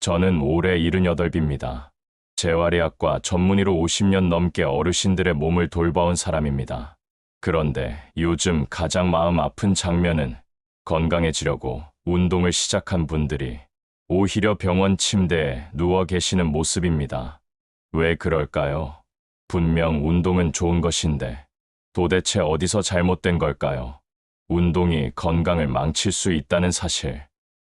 저는 올해 78입니다. 재활의학과 전문의로 50년 넘게 어르신들의 몸을 돌봐온 사람입니다. 그런데 요즘 가장 마음 아픈 장면은 건강해지려고 운동을 시작한 분들이 오히려 병원 침대에 누워 계시는 모습입니다. 왜 그럴까요? 분명 운동은 좋은 것인데 도대체 어디서 잘못된 걸까요? 운동이 건강을 망칠 수 있다는 사실,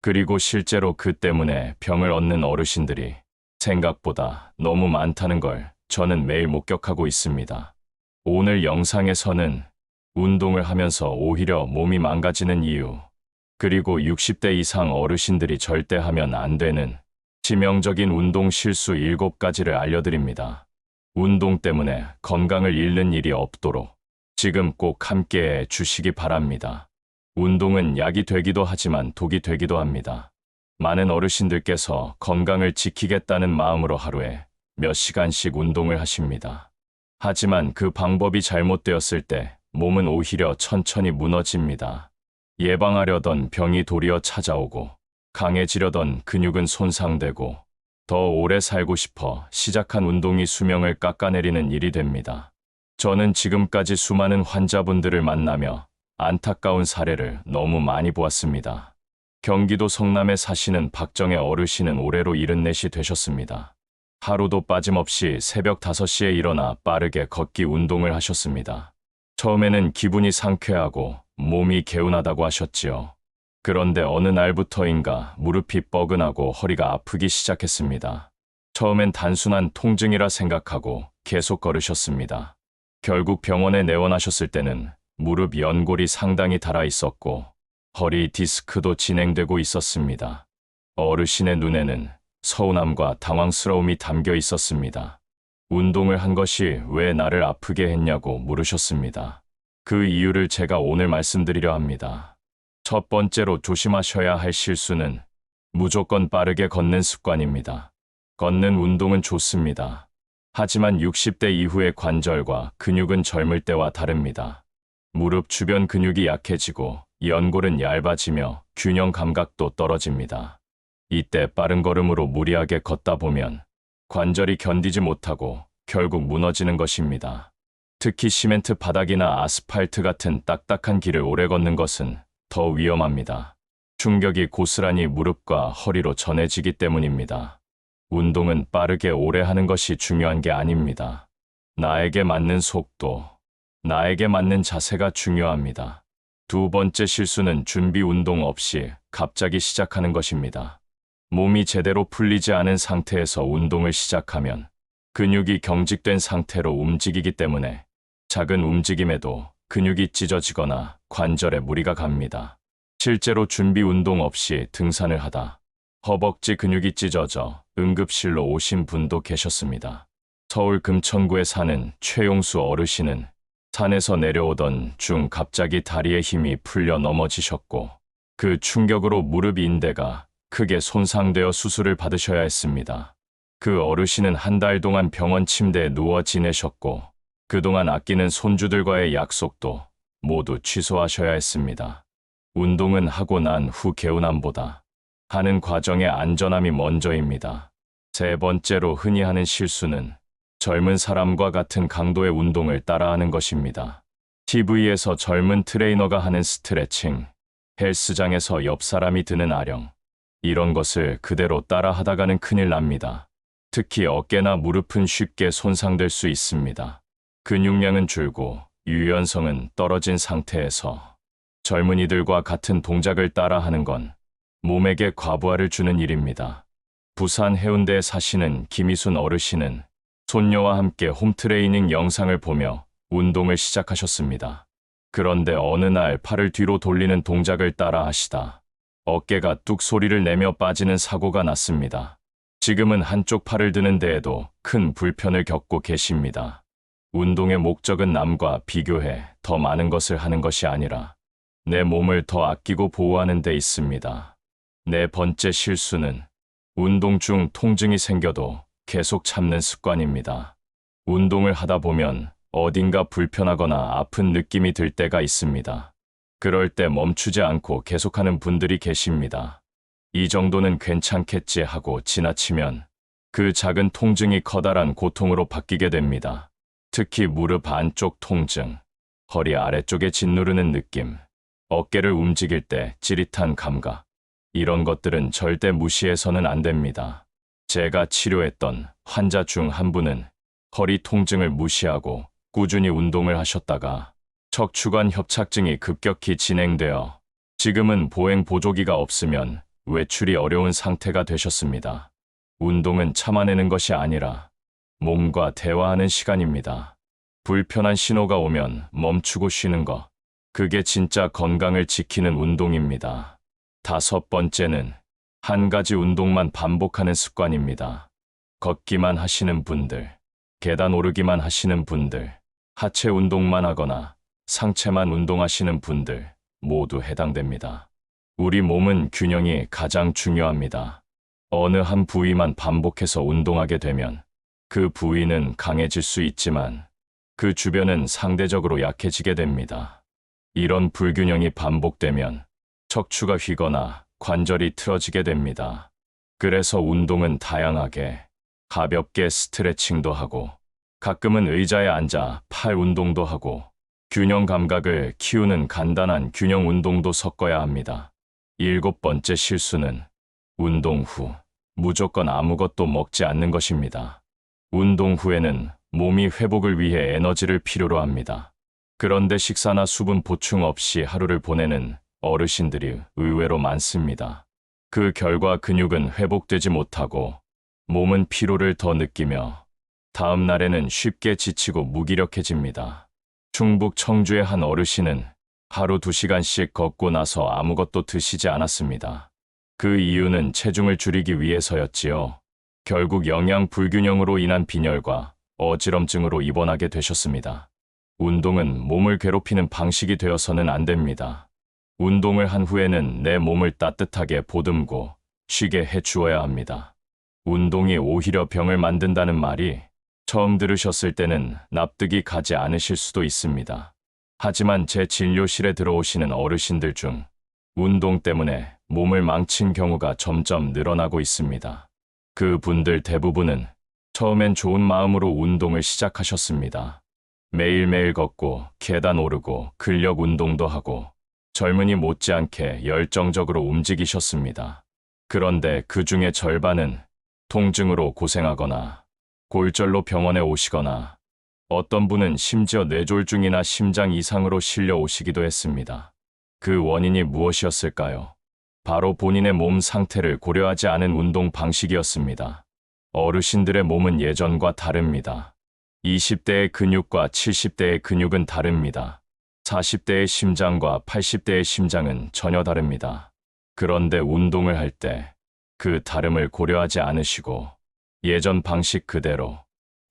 그리고 실제로 그 때문에 병을 얻는 어르신들이 생각보다 너무 많다는 걸 저는 매일 목격하고 있습니다. 오늘 영상에서는 운동을 하면서 오히려 몸이 망가지는 이유, 그리고 60대 이상 어르신들이 절대 하면 안 되는 치명적인 운동 실수 7가지를 알려드립니다. 운동 때문에 건강을 잃는 일이 없도록 지금 꼭 함께 해 주시기 바랍니다. 운동은 약이 되기도 하지만 독이 되기도 합니다. 많은 어르신들께서 건강을 지키겠다는 마음으로 하루에 몇 시간씩 운동을 하십니다. 하지만 그 방법이 잘못되었을 때 몸은 오히려 천천히 무너집니다. 예방하려던 병이 도리어 찾아오고 강해지려던 근육은 손상되고 더 오래 살고 싶어 시작한 운동이 수명을 깎아내리는 일이 됩니다. 저는 지금까지 수많은 환자분들을 만나며 안타까운 사례를 너무 많이 보았습니다. 경기도 성남에 사시는 박정혜 어르신은 올해로 74시 되셨습니다. 하루도 빠짐없이 새벽 5시에 일어나 빠르게 걷기 운동을 하셨습니다. 처음에는 기분이 상쾌하고 몸이 개운하다고 하셨지요. 그런데 어느 날부터인가 무릎이 뻐근하고 허리가 아프기 시작했습니다. 처음엔 단순한 통증이라 생각하고 계속 걸으셨습니다. 결국 병원에 내원하셨을 때는 무릎 연골이 상당히 닳아 있었고 허리 디스크도 진행되고 있었습니다. 어르신의 눈에는 서운함과 당황스러움이 담겨 있었습니다. 운동을 한 것이 왜 나를 아프게 했냐고 물으셨습니다. 그 이유를 제가 오늘 말씀드리려 합니다. 첫 번째로 조심하셔야 할 실수는 무조건 빠르게 걷는 습관입니다. 걷는 운동은 좋습니다. 하지만 60대 이후의 관절과 근육은 젊을 때와 다릅니다. 무릎 주변 근육이 약해지고 연골은 얇아지며 균형 감각도 떨어집니다. 이때 빠른 걸음으로 무리하게 걷다 보면 관절이 견디지 못하고 결국 무너지는 것입니다. 특히 시멘트 바닥이나 아스팔트 같은 딱딱한 길을 오래 걷는 것은 더 위험합니다. 충격이 고스란히 무릎과 허리로 전해지기 때문입니다. 운동은 빠르게 오래 하는 것이 중요한 게 아닙니다. 나에게 맞는 속도, 나에게 맞는 자세가 중요합니다. 두 번째 실수는 준비 운동 없이 갑자기 시작하는 것입니다. 몸이 제대로 풀리지 않은 상태에서 운동을 시작하면 근육이 경직된 상태로 움직이기 때문에 작은 움직임에도 근육이 찢어지거나 관절에 무리가 갑니다. 실제로 준비 운동 없이 등산을 하다 허벅지 근육이 찢어져 응급실로 오신 분도 계셨습니다. 서울 금천구에 사는 최용수 어르신은 산에서 내려오던 중 갑자기 다리에 힘이 풀려 넘어지셨고 그 충격으로 무릎 인대가 크게 손상되어 수술을 받으셔야 했습니다. 그 어르신은 한 달 동안 병원 침대에 누워 지내셨고 그동안 아끼는 손주들과의 약속도 모두 취소하셔야 했습니다. 운동은 하고 난 후 개운함보다 하는 과정의 안전함이 먼저입니다. 세 번째로 흔히 하는 실수는 젊은 사람과 같은 강도의 운동을 따라하는 것입니다. TV에서 젊은 트레이너가 하는 스트레칭, 헬스장에서 옆 사람이 드는 아령, 이런 것을 그대로 따라 하다가는 큰일 납니다. 특히 어깨나 무릎은 쉽게 손상될 수 있습니다. 근육량은 줄고 유연성은 떨어진 상태에서 젊은이들과 같은 동작을 따라 하는 건 몸에게 과부하를 주는 일입니다. 부산 해운대에 사시는 김희순 어르신은 손녀와 함께 홈트레이닝 영상을 보며 운동을 시작하셨습니다. 그런데 어느 날 팔을 뒤로 돌리는 동작을 따라 하시다 어깨가 뚝 소리를 내며 빠지는 사고가 났습니다. 지금은 한쪽 팔을 드는 데에도 큰 불편을 겪고 계십니다. 운동의 목적은 남과 비교해 더 많은 것을 하는 것이 아니라 내 몸을 더 아끼고 보호하는 데 있습니다. 네 번째 실수는 운동 중 통증이 생겨도 계속 참는 습관입니다. 운동을 하다 보면 어딘가 불편하거나 아픈 느낌이 들 때가 있습니다. 그럴 때 멈추지 않고 계속하는 분들이 계십니다. 이 정도는 괜찮겠지 하고 지나치면 그 작은 통증이 커다란 고통으로 바뀌게 됩니다. 특히 무릎 안쪽 통증, 허리 아래쪽에 짓누르는 느낌, 어깨를 움직일 때 찌릿한 감각. 이런 것들은 절대 무시해서는 안 됩니다. 제가 치료했던 환자 중 한 분은 허리 통증을 무시하고 꾸준히 운동을 하셨다가 척추관 협착증이 급격히 진행되어 지금은 보행 보조기가 없으면 외출이 어려운 상태가 되셨습니다. 운동은 참아내는 것이 아니라 몸과 대화하는 시간입니다. 불편한 신호가 오면 멈추고 쉬는 것. 그게 진짜 건강을 지키는 운동입니다. 다섯 번째는 한 가지 운동만 반복하는 습관입니다. 걷기만 하시는 분들, 계단 오르기만 하시는 분들, 하체 운동만 하거나 상체만 운동하시는 분들 모두 해당됩니다. 우리 몸은 균형이 가장 중요합니다. 어느 한 부위만 반복해서 운동하게 되면 그 부위는 강해질 수 있지만 그 주변은 상대적으로 약해지게 됩니다. 이런 불균형이 반복되면 척추가 휘거나 관절이 틀어지게 됩니다. 그래서 운동은 다양하게 가볍게 스트레칭도 하고 가끔은 의자에 앉아 팔 운동도 하고 균형 감각을 키우는 간단한 균형 운동도 섞어야 합니다. 일곱 번째 실수는 운동 후 무조건 아무것도 먹지 않는 것입니다. 운동 후에는 몸이 회복을 위해 에너지를 필요로 합니다. 그런데 식사나 수분 보충 없이 하루를 보내는 어르신들이 의외로 많습니다. 그 결과 근육은 회복되지 못하고 몸은 피로를 더 느끼며 다음 날에는 쉽게 지치고 무기력해집니다. 충북 청주의 한 어르신은 하루 두 시간씩 걷고 나서 아무것도 드시지 않았습니다. 그 이유는 체중을 줄이기 위해서였지요. 결국 영양 불균형으로 인한 빈혈과 어지럼증으로 입원하게 되셨습니다. 운동은 몸을 괴롭히는 방식이 되어서는 안 됩니다. 운동을 한 후에는 내 몸을 따뜻하게 보듬고 쉬게 해 주어야 합니다. 운동이 오히려 병을 만든다는 말이 처음 들으셨을 때는 납득이 가지 않으실 수도 있습니다. 하지만 제 진료실에 들어오시는 어르신들 중 운동 때문에 몸을 망친 경우가 점점 늘어나고 있습니다. 그 분들 대부분은 처음엔 좋은 마음으로 운동을 시작하셨습니다. 매일매일 걷고 계단 오르고 근력 운동도 하고 젊은이 못지않게 열정적으로 움직이셨습니다. 그런데 그 중에 절반은 통증으로 고생하거나 골절로 병원에 오시거나 어떤 분은 심지어 뇌졸중이나 심장 이상으로 실려 오시기도 했습니다. 그 원인이 무엇이었을까요? 바로 본인의 몸 상태를 고려하지 않은 운동 방식이었습니다. 어르신들의 몸은 예전과 다릅니다. 20대의 근육과 70대의 근육은 다릅니다. 40대의 심장과 80대의 심장은 전혀 다릅니다. 그런데 운동을 할 때 그 다름을 고려하지 않으시고 예전 방식 그대로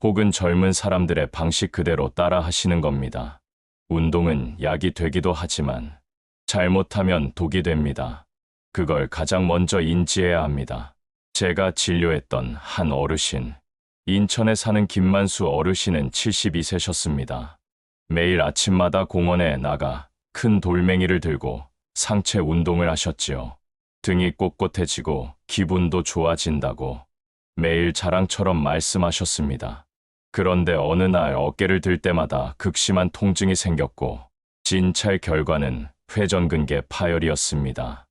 혹은 젊은 사람들의 방식 그대로 따라 하시는 겁니다. 운동은 약이 되기도 하지만 잘못하면 독이 됩니다. 그걸 가장 먼저 인지해야 합니다. 제가 진료했던 한 어르신, 인천에 사는 김만수 어르신은 72세셨습니다. 매일 아침마다 공원에 나가 큰 돌멩이를 들고 상체 운동을 하셨지요. 등이 꼿꼿해지고 기분도 좋아진다고 매일 자랑처럼 말씀하셨습니다. 그런데 어느 날 어깨를 들 때마다 극심한 통증이 생겼고 진찰 결과는 회전근개 파열이었습니다.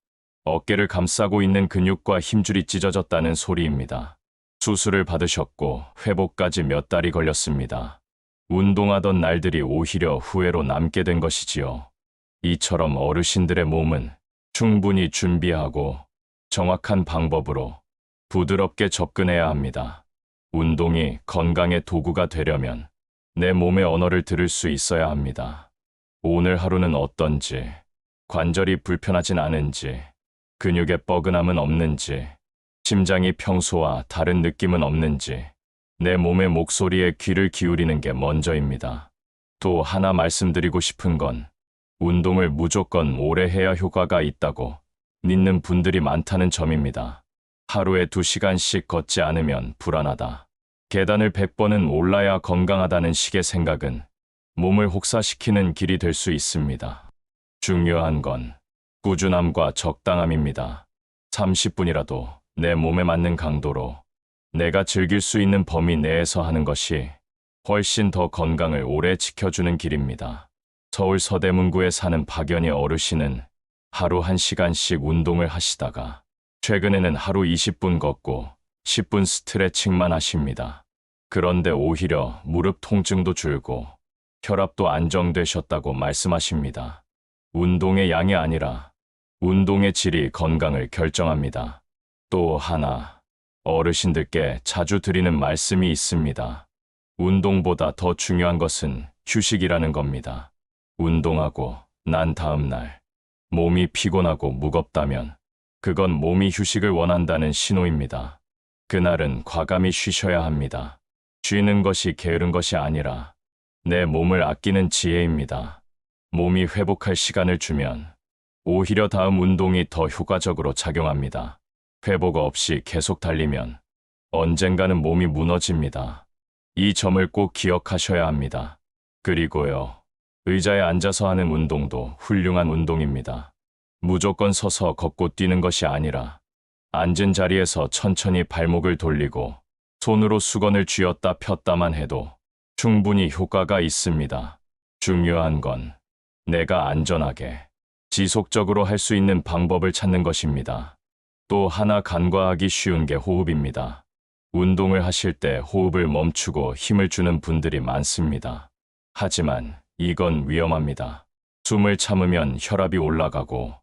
어깨를 감싸고 있는 근육과 힘줄이 찢어졌다는 소리입니다. 수술을 받으셨고 회복까지 몇 달이 걸렸습니다. 운동하던 날들이 오히려 후회로 남게 된 것이지요. 이처럼 어르신들의 몸은 충분히 준비하고 정확한 방법으로 부드럽게 접근해야 합니다. 운동이 건강의 도구가 되려면 내 몸의 언어를 들을 수 있어야 합니다. 오늘 하루는 어떤지, 관절이 불편하진 않은지, 근육에 뻐근함은 없는지, 심장이 평소와 다른 느낌은 없는지, 내 몸의 목소리에 귀를 기울이는 게 먼저입니다. 또 하나 말씀드리고 싶은 건 운동을 무조건 오래 해야 효과가 있다고 믿는 분들이 많다는 점입니다. 하루에 두 시간씩 걷지 않으면 불안하다. 계단을 100번은 올라야 건강하다는 식의 생각은 몸을 혹사시키는 길이 될 수 있습니다. 중요한 건 꾸준함과 적당함입니다. 30분이라도 내 몸에 맞는 강도로 내가 즐길 수 있는 범위 내에서 하는 것이 훨씬 더 건강을 오래 지켜주는 길입니다. 서울 서대문구에 사는 박연희 어르신은 하루 1시간씩 운동을 하시다가 최근에는 하루 20분 걷고 10분 스트레칭만 하십니다. 그런데 오히려 무릎 통증도 줄고 혈압도 안정되셨다고 말씀하십니다. 운동의 양이 아니라 운동의 질이 건강을 결정합니다. 또 하나, 어르신들께 자주 드리는 말씀이 있습니다. 운동보다 더 중요한 것은 휴식이라는 겁니다. 운동하고 난 다음 날, 몸이 피곤하고 무겁다면 그건 몸이 휴식을 원한다는 신호입니다. 그날은 과감히 쉬셔야 합니다. 쉬는 것이 게으른 것이 아니라 내 몸을 아끼는 지혜입니다. 몸이 회복할 시간을 주면 오히려 다음 운동이 더 효과적으로 작용합니다. 회복 없이 계속 달리면 언젠가는 몸이 무너집니다. 이 점을 꼭 기억하셔야 합니다. 그리고요, 의자에 앉아서 하는 운동도 훌륭한 운동입니다. 무조건 서서 걷고 뛰는 것이 아니라 앉은 자리에서 천천히 발목을 돌리고 손으로 수건을 쥐었다 폈다만 해도 충분히 효과가 있습니다. 중요한 건 내가 안전하게 지속적으로 할 수 있는 방법을 찾는 것입니다. 또 하나 간과하기 쉬운 게 호흡입니다. 운동을 하실 때 호흡을 멈추고 힘을 주는 분들이 많습니다. 하지만 이건 위험합니다. 숨을 참으면 혈압이 올라가고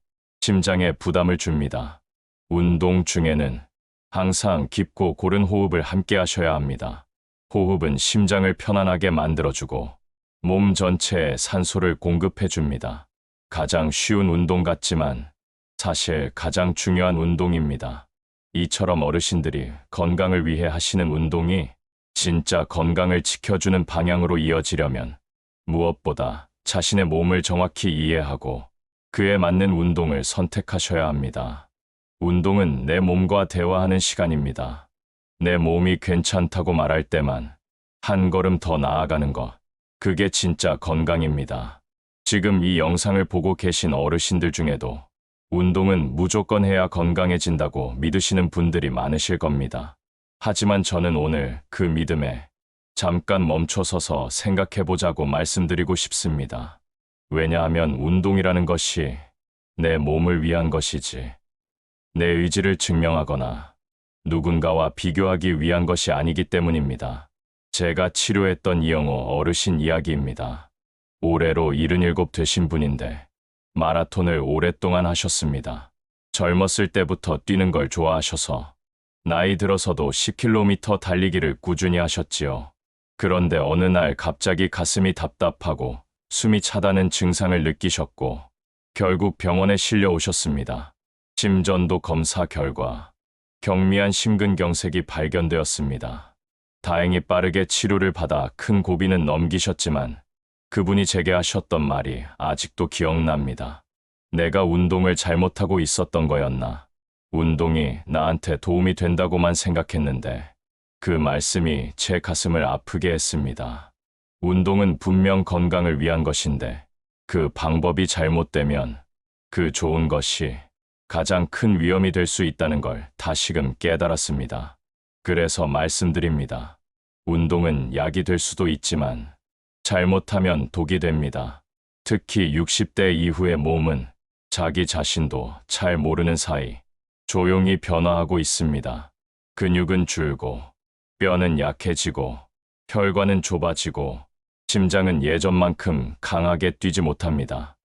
심장에 부담을 줍니다. 운동 중에는 항상 깊고 고른 호흡을 함께 하셔야 합니다. 호흡은 심장을 편안하게 만들어주고 몸 전체에 산소를 공급해 줍니다. 가장 쉬운 운동 같지만 사실 가장 중요한 운동입니다. 이처럼 어르신들이 건강을 위해 하시는 운동이 진짜 건강을 지켜주는 방향으로 이어지려면 무엇보다 자신의 몸을 정확히 이해하고 그에 맞는 운동을 선택하셔야 합니다. 운동은 내 몸과 대화하는 시간입니다. 내 몸이 괜찮다고 말할 때만 한 걸음 더 나아가는 것. 그게 진짜 건강입니다. 지금 이 영상을 보고 계신 어르신들 중에도 운동은 무조건 해야 건강해진다고 믿으시는 분들이 많으실 겁니다. 하지만 저는 오늘 그 믿음에 잠깐 멈춰서서 생각해 보자고 말씀드리고 싶습니다. 왜냐하면 운동이라는 것이 내 몸을 위한 것이지, 내 의지를 증명하거나 누군가와 비교하기 위한 것이 아니기 때문입니다. 제가 치료했던 이영호 어르신 이야기입니다. 올해로 77 되신 분인데 마라톤을 오랫동안 하셨습니다. 젊었을 때부터 뛰는 걸 좋아하셔서 나이 들어서도 10km 달리기를 꾸준히 하셨지요. 그런데 어느 날 갑자기 가슴이 답답하고 숨이 차다는 증상을 느끼셨고 결국 병원에 실려 오셨습니다. 심전도 검사 결과 경미한 심근경색이 발견되었습니다. 다행히 빠르게 치료를 받아 큰 고비는 넘기셨지만 그분이 제게 하셨던 말이 아직도 기억납니다. 내가 운동을 잘못하고 있었던 거였나. 운동이 나한테 도움이 된다고만 생각했는데 그 말씀이 제 가슴을 아프게 했습니다. 운동은 분명 건강을 위한 것인데 그 방법이 잘못되면 그 좋은 것이 가장 큰 위험이 될 수 있다는 걸 다시금 깨달았습니다. 그래서 말씀드립니다. 운동은 약이 될 수도 있지만 잘못하면 독이 됩니다. 특히 60대 이후의 몸은 자기 자신도 잘 모르는 사이 조용히 변화하고 있습니다. 근육은 줄고 뼈는 약해지고 혈관은 좁아지고 심장은 예전만큼 강하게 뛰지 못합니다.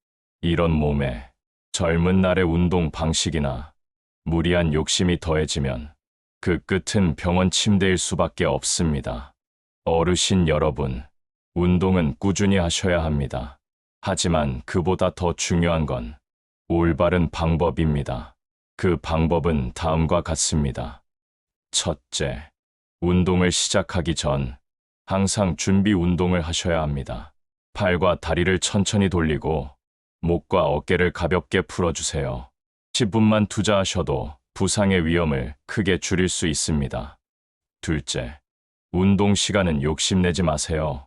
이런 몸에 젊은 날의 운동 방식이나 무리한 욕심이 더해지면 그 끝은 병원 침대일 수밖에 없습니다. 어르신 여러분, 운동은 꾸준히 하셔야 합니다. 하지만 그보다 더 중요한 건 올바른 방법입니다. 그 방법은 다음과 같습니다. 첫째, 운동을 시작하기 전 항상 준비 운동을 하셔야 합니다. 팔과 다리를 천천히 돌리고 목과 어깨를 가볍게 풀어주세요. 10분만 투자하셔도 부상의 위험을 크게 줄일 수 있습니다. 둘째, 운동 시간은 욕심내지 마세요.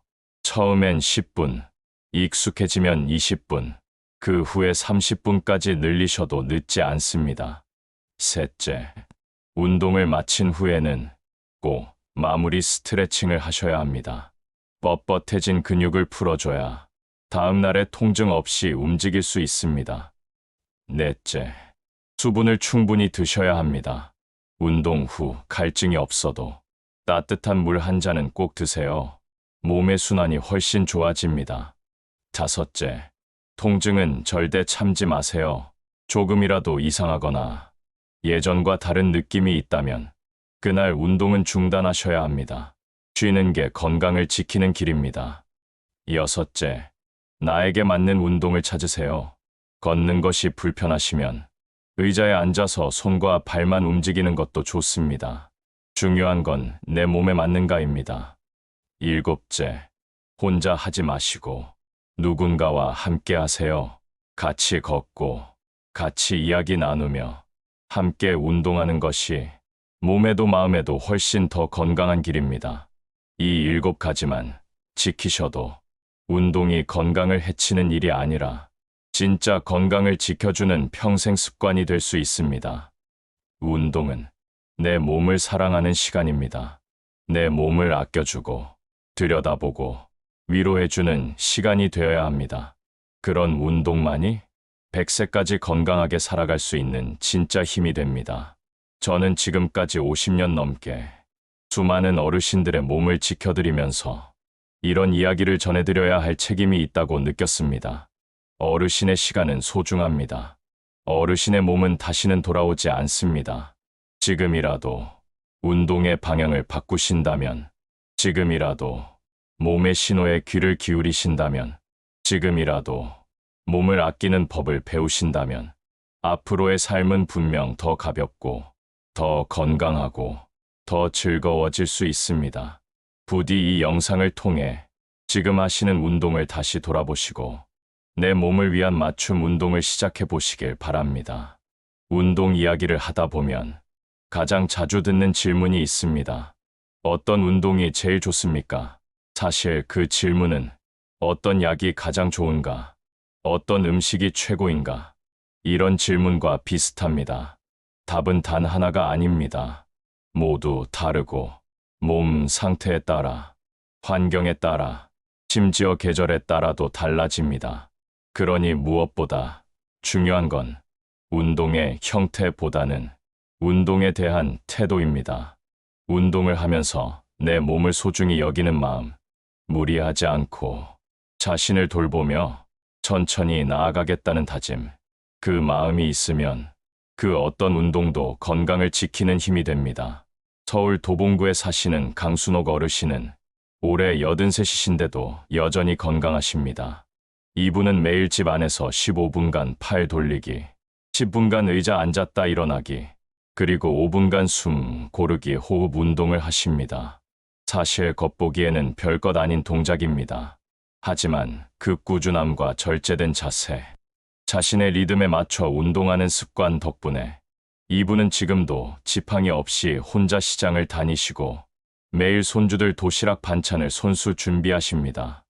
처음엔 10분, 익숙해지면 20분, 그 후에 30분까지 늘리셔도 늦지 않습니다. 셋째, 운동을 마친 후에는 꼭 마무리 스트레칭을 하셔야 합니다. 뻣뻣해진 근육을 풀어줘야 다음 날에 통증 없이 움직일 수 있습니다. 넷째, 수분을 충분히 드셔야 합니다. 운동 후 갈증이 없어도 따뜻한 물 한 잔은 꼭 드세요. 몸의 순환이 훨씬 좋아집니다. 다섯째, 통증은 절대 참지 마세요. 조금이라도 이상하거나 예전과 다른 느낌이 있다면 그날 운동은 중단하셔야 합니다. 쉬는 게 건강을 지키는 길입니다. 여섯째, 나에게 맞는 운동을 찾으세요. 걷는 것이 불편하시면 의자에 앉아서 손과 발만 움직이는 것도 좋습니다. 중요한 건 내 몸에 맞는가입니다. 일곱째, 혼자 하지 마시고 누군가와 함께 하세요. 같이 걷고 같이 이야기 나누며 함께 운동하는 것이 몸에도 마음에도 훨씬 더 건강한 길입니다. 이 일곱 가지만 지키셔도 운동이 건강을 해치는 일이 아니라 진짜 건강을 지켜주는 평생 습관이 될 수 있습니다. 운동은 내 몸을 사랑하는 시간입니다. 내 몸을 아껴주고 들여다보고 위로해주는 시간이 되어야 합니다. 그런 운동만이 100세까지 건강하게 살아갈 수 있는 진짜 힘이 됩니다. 저는 지금까지 50년 넘게 수많은 어르신들의 몸을 지켜드리면서 이런 이야기를 전해드려야 할 책임이 있다고 느꼈습니다. 어르신의 시간은 소중합니다. 어르신의 몸은 다시는 돌아오지 않습니다. 지금이라도 운동의 방향을 바꾸신다면, 지금이라도 몸의 신호에 귀를 기울이신다면, 지금이라도 몸을 아끼는 법을 배우신다면, 앞으로의 삶은 분명 더 가볍고, 더 건강하고, 더 즐거워질 수 있습니다. 부디 이 영상을 통해 지금 하시는 운동을 다시 돌아보시고, 내 몸을 위한 맞춤 운동을 시작해 보시길 바랍니다. 운동 이야기를 하다 보면 가장 자주 듣는 질문이 있습니다. 어떤 운동이 제일 좋습니까? 사실 그 질문은 어떤 약이 가장 좋은가? 어떤 음식이 최고인가? 이런 질문과 비슷합니다. 답은 단 하나가 아닙니다. 모두 다르고 몸 상태에 따라, 환경에 따라, 심지어 계절에 따라도 달라집니다. 그러니 무엇보다 중요한 건 운동의 형태보다는 운동에 대한 태도입니다. 운동을 하면서 내 몸을 소중히 여기는 마음, 무리하지 않고 자신을 돌보며 천천히 나아가겠다는 다짐, 그 마음이 있으면 그 어떤 운동도 건강을 지키는 힘이 됩니다. 서울 도봉구에 사시는 강순옥 어르신은 올해 83이신데도 여전히 건강하십니다. 이분은 매일 집 안에서 15분간 팔 돌리기, 10분간 의자 앉았다 일어나기, 그리고 5분간 숨 고르기 호흡 운동을 하십니다. 사실 겉보기에는 별것 아닌 동작입니다. 하지만 그 꾸준함과 절제된 자세, 자신의 리듬에 맞춰 운동하는 습관 덕분에 이분은 지금도 지팡이 없이 혼자 시장을 다니시고 매일 손주들 도시락 반찬을 손수 준비하십니다.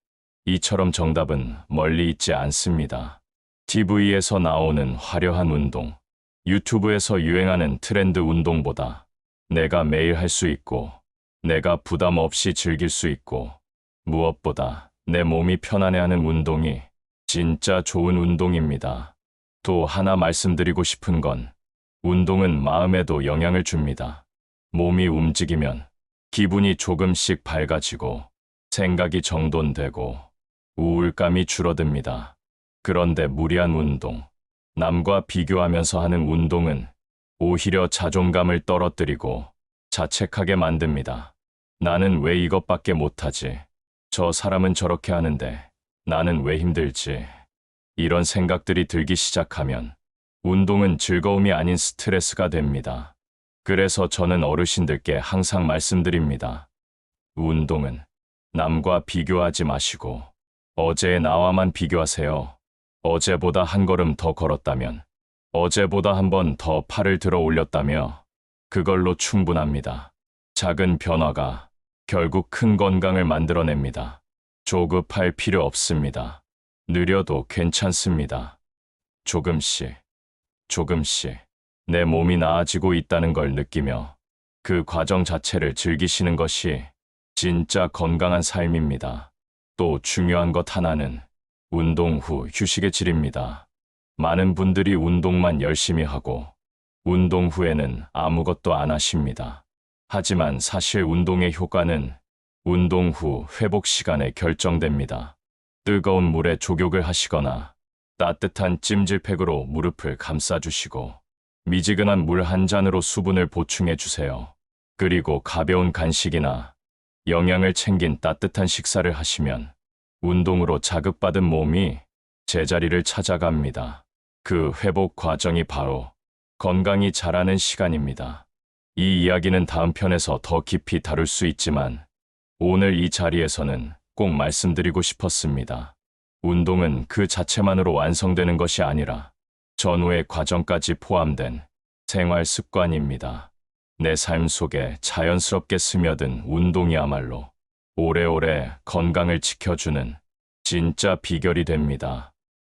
이처럼 정답은 멀리 있지 않습니다. TV에서 나오는 화려한 운동, 유튜브에서 유행하는 트렌드 운동보다 내가 매일 할 수 있고, 내가 부담 없이 즐길 수 있고, 무엇보다 내 몸이 편안해하는 운동이 진짜 좋은 운동입니다. 또 하나 말씀드리고 싶은 건 운동은 마음에도 영향을 줍니다. 몸이 움직이면 기분이 조금씩 밝아지고 생각이 정돈되고 우울감이 줄어듭니다. 그런데 무리한 운동, 남과 비교하면서 하는 운동은 오히려 자존감을 떨어뜨리고 자책하게 만듭니다. 나는 왜 이것밖에 못하지? 저 사람은 저렇게 하는데 나는 왜 힘들지? 이런 생각들이 들기 시작하면 운동은 즐거움이 아닌 스트레스가 됩니다. 그래서 저는 어르신들께 항상 말씀드립니다. 운동은 남과 비교하지 마시고 어제의 나와만 비교하세요. 어제보다 한 걸음 더 걸었다면, 어제보다 한 번 더 팔을 들어 올렸다며, 그걸로 충분합니다. 작은 변화가 결국 큰 건강을 만들어냅니다. 조급할 필요 없습니다. 느려도 괜찮습니다. 조금씩, 조금씩, 내 몸이 나아지고 있다는 걸 느끼며 그 과정 자체를 즐기시는 것이 진짜 건강한 삶입니다. 또 중요한 것 하나는 운동 후 휴식의 질입니다. 많은 분들이 운동만 열심히 하고 운동 후에는 아무것도 안 하십니다. 하지만 사실 운동의 효과는 운동 후 회복 시간에 결정됩니다. 뜨거운 물에 조격을 하시거나 따뜻한 찜질팩으로 무릎을 감싸주시고 미지근한 물 한 잔으로 수분을 보충해 주세요. 그리고 가벼운 간식이나 영양을 챙긴 따뜻한 식사를 하시면 운동으로 자극받은 몸이 제자리를 찾아갑니다. 그 회복 과정이 바로 건강이 자라는 시간입니다. 이 이야기는 다음 편에서 더 깊이 다룰 수 있지만 오늘 이 자리에서는 꼭 말씀드리고 싶었습니다. 운동은 그 자체만으로 완성되는 것이 아니라 전후의 과정까지 포함된 생활 습관입니다. 내 삶 속에 자연스럽게 스며든 운동이야말로 오래오래 건강을 지켜주는 진짜 비결이 됩니다.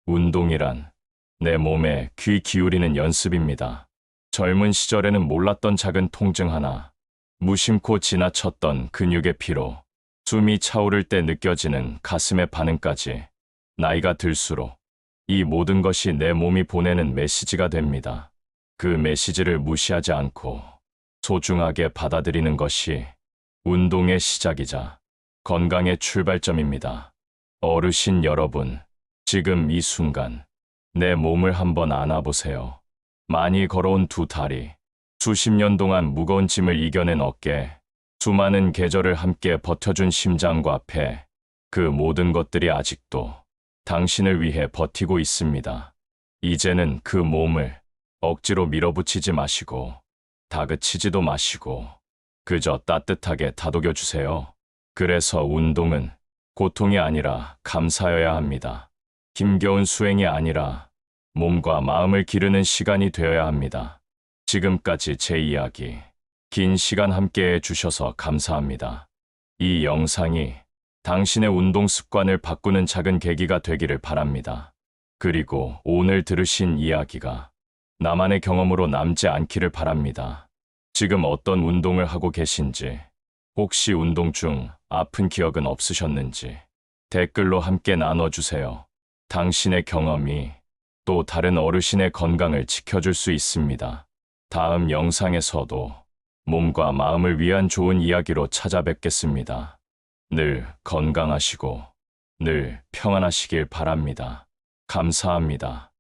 운동이란 내 몸에 귀 기울이는 연습입니다. 젊은 시절에는 몰랐던 작은 통증 하나, 무심코 지나쳤던 근육의 피로, 숨이 차오를 때 느껴지는 가슴의 반응까지 나이가 들수록 이 모든 것이 내 몸이 보내는 메시지가 됩니다. 그 메시지를 무시하지 않고 소중하게 받아들이는 것이 운동의 시작이자 건강의 출발점입니다. 어르신 여러분, 지금 이 순간 내 몸을 한번 안아보세요. 많이 걸어온 두 다리, 수십 년 동안 무거운 짐을 이겨낸 어깨, 수많은 계절을 함께 버텨준 심장과 폐, 그 모든 것들이 아직도 당신을 위해 버티고 있습니다. 이제는 그 몸을 억지로 밀어붙이지 마시고, 다그치지도 마시고, 그저 따뜻하게 다독여 주세요. 그래서 운동은 고통이 아니라 감사여야 합니다. 힘겨운 수행이 아니라 몸과 마음을 기르는 시간이 되어야 합니다. 지금까지 제 이야기, 긴 시간 함께 해주셔서 감사합니다. 이 영상이 당신의 운동 습관을 바꾸는 작은 계기가 되기를 바랍니다. 그리고 오늘 들으신 이야기가 나만의 경험으로 남지 않기를 바랍니다. 지금 어떤 운동을 하고 계신지, 혹시 운동 중 아픈 기억은 없으셨는지 댓글로 함께 나눠주세요. 당신의 경험이 또 다른 어르신의 건강을 지켜줄 수 있습니다. 다음 영상에서도 몸과 마음을 위한 좋은 이야기로 찾아뵙겠습니다. 늘 건강하시고 늘 평안하시길 바랍니다. 감사합니다.